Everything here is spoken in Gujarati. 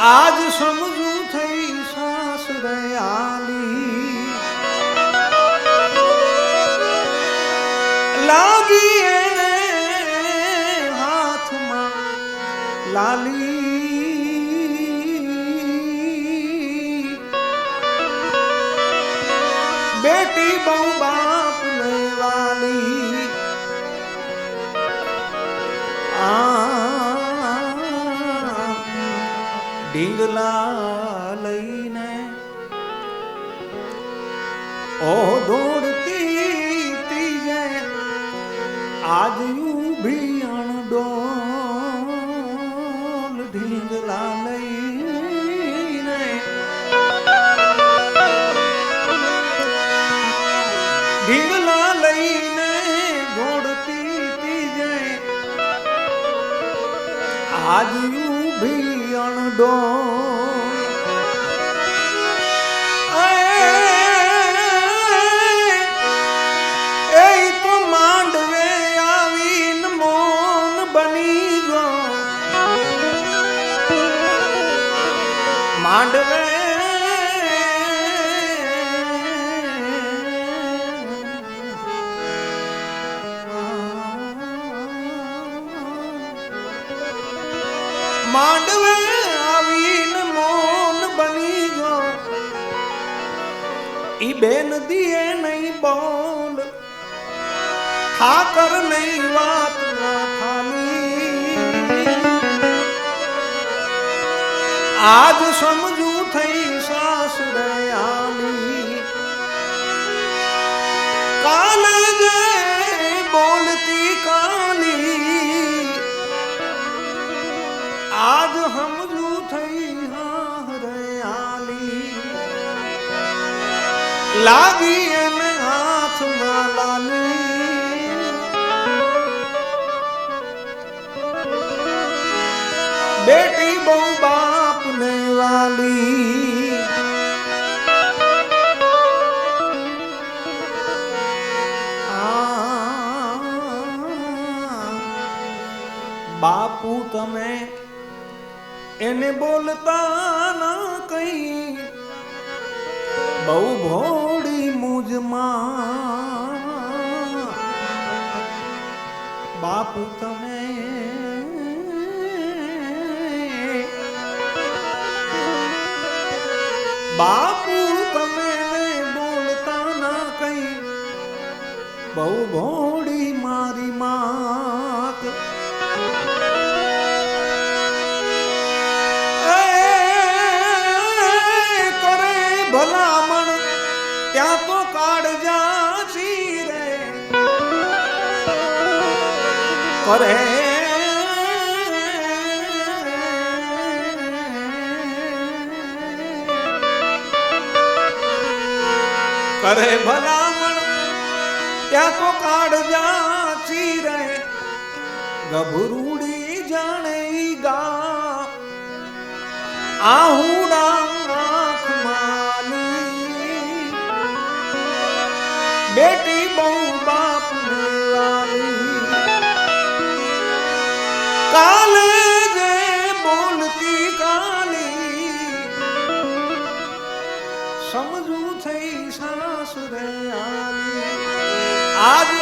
આજ સમજુ થઈ સાસ આલી લાગી એને હાથમાં લાલી. બેટી બહુ બાપ ઢીંગલા લઈને ઓ દોડતી તીજે આજ ઊભી અણડો ઢીંગલા લઈને. ઢીંગલા લઈને દોડતી તીજે આજ ઊભી અણડોલ એ તો માંડવે આવીને મોન બની ગયો. માંડવે. માંડવે. ઈ બેન દીએ નહીં બોલ. ઠાકર નહીં વાત ના ખાલી આજ સમજુ થઈ સાસરે આલી કાન જે બોલતી કાલી લાગી એને હાથમાં લાલી બેટી બહુ બાપ ને વાલી બાપુ તમે એને બોલતા ના કઈ બહુ ભોળી મુજમાં બાપુ તમે બાપુ તમે બોલતા ના કઈ બહુ ભોળી મારી માત કરે ભલામણ ત્યાં કરે કરે ભલામણ ત્યાં તો કાળજા રે ગભરૂડી જાણે ઈ ગા આહુડા આંખ માલી બેટી Adı